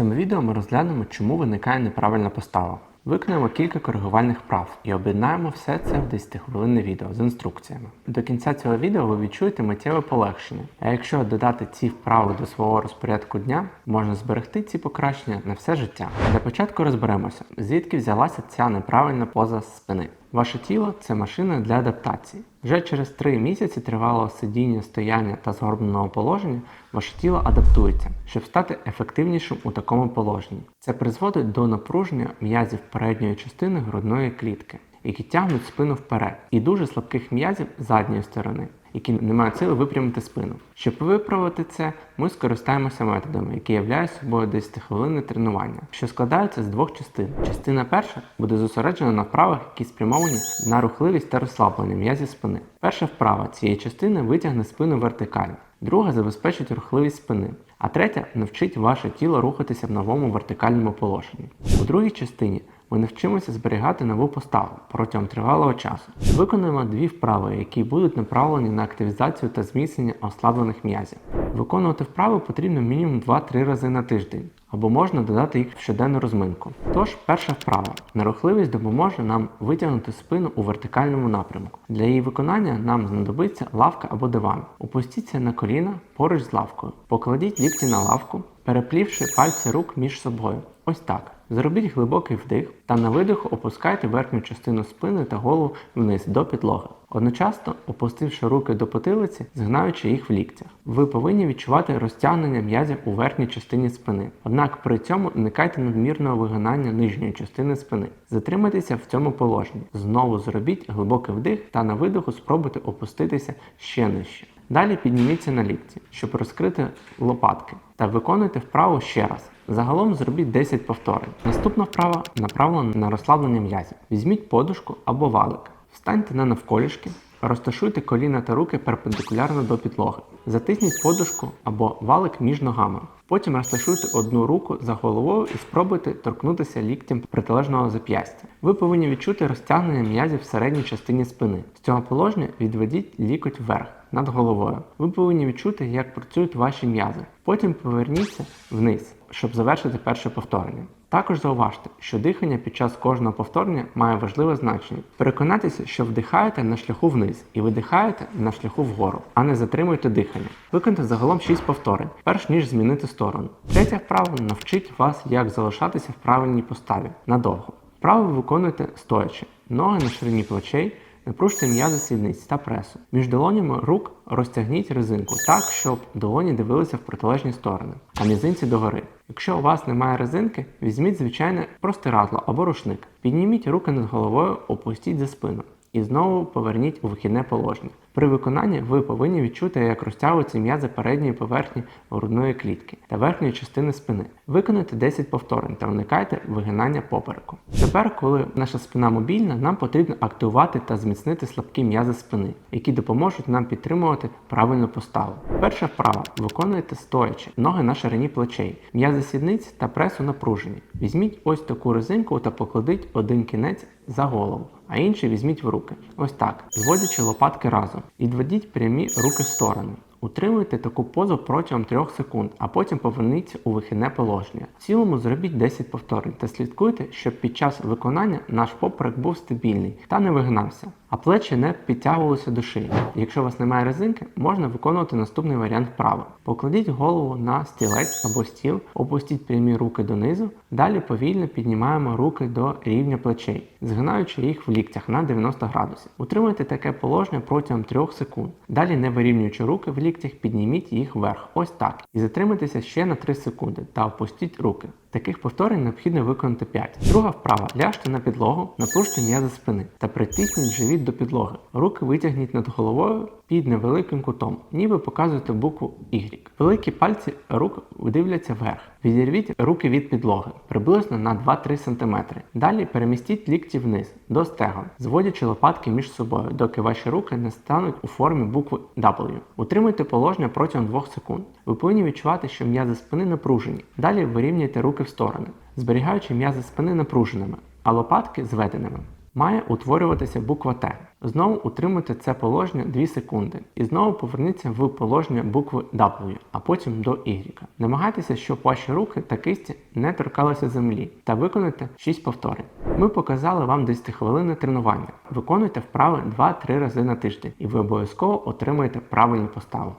цьому відео ми розглянемо, чому виникає неправильна постава. Виконуємо кілька коригувальних вправ і об'єднаємо все це в 10-хвилинне відео з інструкціями. До кінця цього відео ви відчуєте миттєве полегшення. А якщо додати ці вправи до свого розпорядку дня, можна зберегти ці покращення на все життя. Для початку розберемося, звідки взялася ця неправильна поза спини. Ваше тіло це машина для адаптації. Вже через 3 місяці тривалого сидіння, стояння та згорбленого положення ваше тіло адаптується, щоб стати ефективнішим у такому положенні. Це призводить до напруження м'язів передньої частини грудної клітки, які тягнуть спину вперед, і дуже слабких м'язів задньої сторони, які не мають сили випрямити спину. Щоб виправити це, ми скористаємося методами, які являють собою 10-хвилинне тренування, що складаються з двох частин. Частина перша буде зосереджена на вправах, які спрямовані на рухливість та розслаблення м'язів спини. Перша вправа цієї частини витягне спину вертикально, друга забезпечить рухливість спини, а третя навчить ваше тіло рухатися в новому вертикальному положенні. У другій частині ми навчимося зберігати нову поставу протягом тривалого часу. Виконуємо дві вправи, які будуть направлені на активізацію та зміцнення ослаблених м'язів. Виконувати вправи потрібно мінімум 2-3 рази на тиждень, або можна додати їх в щоденну розминку. Тож, перша вправа. Нерухливість допоможе нам витягнути спину у вертикальному напрямку. Для її виконання нам знадобиться лавка або диван. Опустіться на коліна поруч з лавкою. Покладіть лікті на лавку, переплівши пальці рук між собою. Ось так. Зробіть глибокий вдих та на видиху опускайте верхню частину спини та голову вниз до підлоги. Одночасно опустивши руки до потилиці, згинаючи їх в ліктях. Ви повинні відчувати розтягнення м'язів у верхній частині спини. Однак при цьому уникайте надмірного вигинання нижньої частини спини. Затримайтеся в цьому положенні. Знову зробіть глибокий вдих та на видиху спробуйте опуститися ще нижче. Далі підніміться на лікті, щоб розкрити лопатки, та виконуйте вправу ще раз. Загалом зробіть 10 повторень. Наступна вправа направлена на розслаблення м'язів. Візьміть подушку або валик. Встаньте на навколішки, розташуйте коліна та руки перпендикулярно до підлоги. Затисніть подушку або валик між ногами. Потім розташуйте одну руку за головою і спробуйте торкнутися ліктем протилежного зап'ястя. Ви повинні відчути розтягнення м'язів в середній частині спини. З цього положення відведіть лікоть вверх над головою. Ви повинні відчути, як працюють ваші м'язи. Потім поверніться вниз, щоб завершити перше повторення. Також зауважте, що дихання під час кожного повторення має важливе значення. Переконайтеся, що вдихаєте на шляху вниз і видихаєте на шляху вгору, а не затримуйте дихання. Виконайте загалом 6 повторень, перш ніж змінити сторону. Третя вправа навчить вас, як залишатися в правильній поставі надовго. Вправи виконуйте стоячи, ноги на ширині плечей. Напружте м'язи сідниць та пресу. Між долонями рук розтягніть резинку так, щоб долоні дивилися в протилежні сторони, а мізинці догори. Якщо у вас немає резинки, візьміть звичайне простирадло або рушник. Підніміть руки над головою, опустіть за спину. І знову поверніть у вихідне положення. При виконанні ви повинні відчути, як розтягуються м'язи передньої поверхні грудної клітки та верхньої частини спини. Виконуйте 10 повторень та уникайте вигинання попереку. Тепер, коли наша спина мобільна, нам потрібно активувати та зміцнити слабкі м'язи спини, які допоможуть нам підтримувати правильну поставу. Перша вправа виконуйте стоячи, ноги на ширині плечей, м'язи сідниць та пресу напружені. Візьміть ось таку резинку та покладіть один кінець за голову, а інший візьміть в руки. Ось так, зводячи лопатки разом. Відведіть прямі руки в сторони. Утримуйте таку позу протягом 3 секунд, а потім поверніться у вихідне положення. В цілому зробіть 10 повторень та слідкуйте, щоб під час виконання наш поперек був стабільний та не вигнався, а плечі не підтягувалися до шиї. Якщо у вас немає резинки, можна виконувати наступний варіант вправи. Покладіть голову на стілець або стіл, опустіть прямі руки донизу, далі повільно піднімаємо руки до рівня плечей, згинаючи їх в ліктях на 90 градусів. Утримуйте таке положення протягом 3 секунд. Далі, не вирівнюючи руки в ліктях, підніміть їх вверх, ось так. І затримайтеся ще на 3 секунди та опустіть руки. Таких повторень необхідно виконати 5. Друга вправа. Ляжте на підлогу, напружте м'язи спини та притисніть живіт до підлоги. Руки витягніть над головою під невеликим кутом, ніби показуєте букву Y. Великі пальці рук дивляться вверх. Відірвіть руки від підлоги приблизно на 2-3 см. Далі перемістіть лікті вниз до стегон, зводячи лопатки між собою, доки ваші руки не стануть у формі букви W. Утримуйте положення протягом 2 секунд. Ви повинні відчувати, що м'язи спини напружені. Далі вирівнюйте руки в сторони, зберігаючи м'язи спини напруженими, а лопатки зведеними. Має утворюватися буква Т. Знову утримуйте це положення 2 секунди і знову поверніться в положення букви W, а потім до Y. Намагайтеся, щоб ваші руки та кисті не торкалися землі та виконуйте 6 повторень. Ми показали вам 10 хвилинне тренування. Виконуйте вправи 2-3 рази на тиждень і ви обов'язково отримаєте правильну поставу.